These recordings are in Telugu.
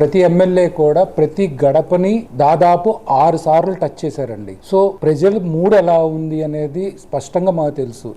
ప్రతి ఎమ్మెల్యే కూడా ప్రతి గడపని దాదాపు ఆరు సార్లు టచ్ చేశారండి. సో ప్రజల మూడు ఎలా ఉంది అనేది స్పష్టంగా మాకు తెలుసు.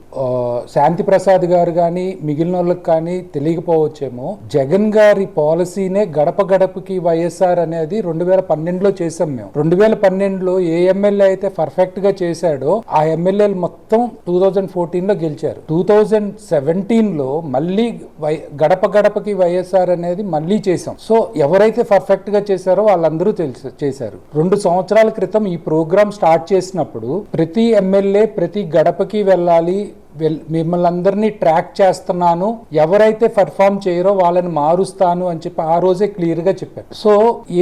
శాంతి ప్రసాద్ గారు కానీ మిగిలిన వాళ్ళకి కానీ తెలియకపోవచ్చేమో జగన్ గారి పాలసీనే గడప గడపకి వైఎస్ఆర్ అనేది రెండు వేల పన్నెండులో చేసాం మేము. రెండు వేల పన్నెండులో ఏ ఎమ్మెల్యే అయితే పర్ఫెక్ట్గా చేశాడో ఆ ఎమ్మెల్యేలు మొత్తం టూ థౌజండ్ ఫోర్టీన్లో గెలిచారు. టూ థౌజండ్ సెవెంటీన్లో మళ్ళీ వై- గడప గడపకి వైఎస్ఆర్ అనేది మళ్ళీ చేసాం సో ఎవరైతే పర్ఫెక్ట్గా చేశారో వాళ్ళందరూ తెలుసు చేశారు. రెండు సంవత్సరాల క్రితం ఈ ప్రోగ్రామ్ స్టార్ట్ చేసినప్పుడు ప్రతి ఎమ్మెల్యే ప్రతి గడపకి వెళ్ళాలి మిమ్మల్ని అందరినీ ట్రాక్ చేస్తున్నాను. ఎవరైతే పర్ఫామ్ చేయరో వాళ్ళని మారుస్తాను అని చెప్పి ఆ రోజే క్లియర్గా చెప్పారు. సో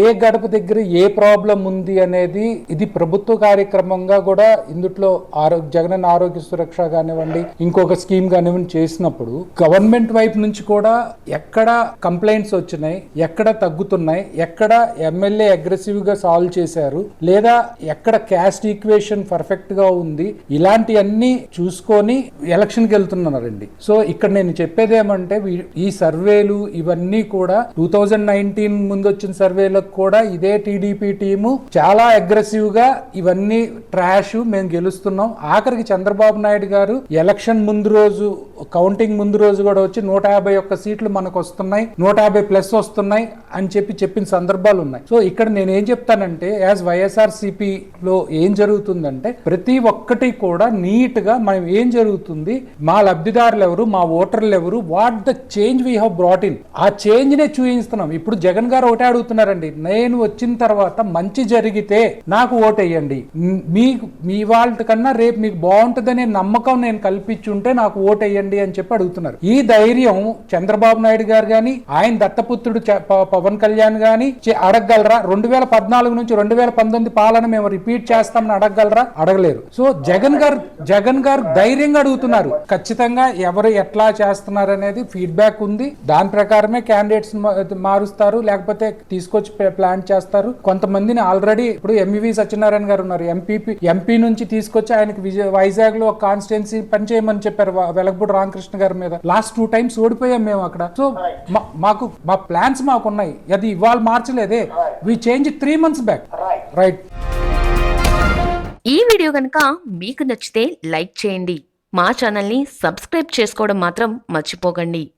ఏ గడప దగ్గర ఏ ప్రాబ్లం ఉంది అనేది ఇది ప్రభుత్వ కార్యక్రమంగా కూడా ఇందుట్లో ఆరోగ్య జగనన్న ఆరోగ్య సురక్ష కానివ్వండి ఇంకొక స్కీమ్ కానివ్వండి చేసినప్పుడు గవర్నమెంట్ వైపు నుంచి కూడా ఎక్కడ కంప్లైంట్స్ వచ్చినాయి ఎక్కడ తగ్గుతున్నాయి ఎక్కడ ఎమ్మెల్యే అగ్రెసివ్గా సాల్వ్ చేశారు లేదా ఎక్కడ క్యాస్ట్ ఈక్వేషన్ పర్ఫెక్ట్గా ఉంది ఇలాంటివన్నీ చూసుకొని ఎలక్షన్కి వెళ్తున్నారండి సో ఇక్కడ నేను చెప్పేది ఏమంటే ఈ సర్వేలు ఇవన్నీ కూడా టూ థౌజండ్ నైన్టీన్ ముందు వచ్చిన సర్వేలకు కూడా ఇదే టీడీపీ టీము చాలా అగ్రెసివ్గా ఇవన్నీ ట్రాష్ మేము గెలుస్తున్నాం. ఆఖరికి చంద్రబాబు నాయుడు గారు ఎలక్షన్ ముందు రోజు కౌంటింగ్ ముందు రోజు కూడా వచ్చి నూట యాభై ఒక్క సీట్లు మనకు వస్తున్నాయి నూట యాభై ప్లస్ వస్తున్నాయి అని చెప్పి చెప్పిన సందర్భాలు ఉన్నాయి. సో ఇక్కడ నేను ఏం చెప్తానంటే యాజ్ వైఎస్ఆర్లో ఏం జరుగుతుందంటే ప్రతి ఒక్కటి కూడా నీట్గా మనం ఏం జరుగుతుంది మా లబ్ధిదారులు ఎవరు మా ఓటర్లు ఎవరు what the change we have brought in ఆ చేంజ్ నే చూపిస్తున్నాం ఇప్పుడు జగన్ గారు ఒకటే అడుగుతున్నారండి నేను వచ్చిన తర్వాత మంచి జరిగితే నాకు ఓటేయండి. మీ మీకు మీ వాళ్ళ కన్నా రేపు మీకు బాగుంటుందనే నమ్మకం నేను కల్పించుంటే నాకు ఓటేయండి. అని చెప్పి అడుగుతున్నారు. ఈ ధైర్యం చంద్రబాబు నాయుడు గారు గాని ఆయన దత్తపుత్రుడు చ- పవన్ కళ్యాణ్ గాని అడగగలరా? రెండు వేల పద్నాలుగు నుంచి రెండు వేల పంతొమ్మిది పాలన మేము రిపీట్ చేస్తామని అడగగలరా? అడగలేరు. సో జగన్ గారు జగన్ గారు ధైర్యంగా అడుగుతున్నారు. ఖచ్చితంగా ఎవరు ఎట్లా చేస్తున్నారు అనేది ఫీడ్బ్యాక్ ఉంది. దాని ప్రకారమే క్యాండిడేట్స్ మారుస్తారు. లేకపోతే తీసుకొచ్చి ప్లాన్ చేస్తారు. కొంతమందిని ఆల్రెడీ ఇప్పుడు ఎంఈవి సత్యనారాయణ గారు ఉన్నారు. ఎంపీపీ ఎంపీ నుంచి తీసుకొచ్చి ఆయనకి విజయ వైజాగ్లో కాన్స్టిట్యున్సీ పనిచేయమని చెప్పారు. వెలగపూడి రామకృష్ణ గారి మీద. లాస్ట్ టూ టైమ్స్ ఓడిపోయాం మేము అక్కడ. సో మా- మాకు మా ప్లాన్స్ మాకు ఉన్నాయి అది ఇవాళ మార్చలేదే. We change three months back right ఈ వీడియో కనుక మీకు నచ్చితే లైక్ చేయండి. మా ఛానల్ని సబ్స్క్రైబ్ చేసుకోవడం మాత్రం మర్చిపోకండి.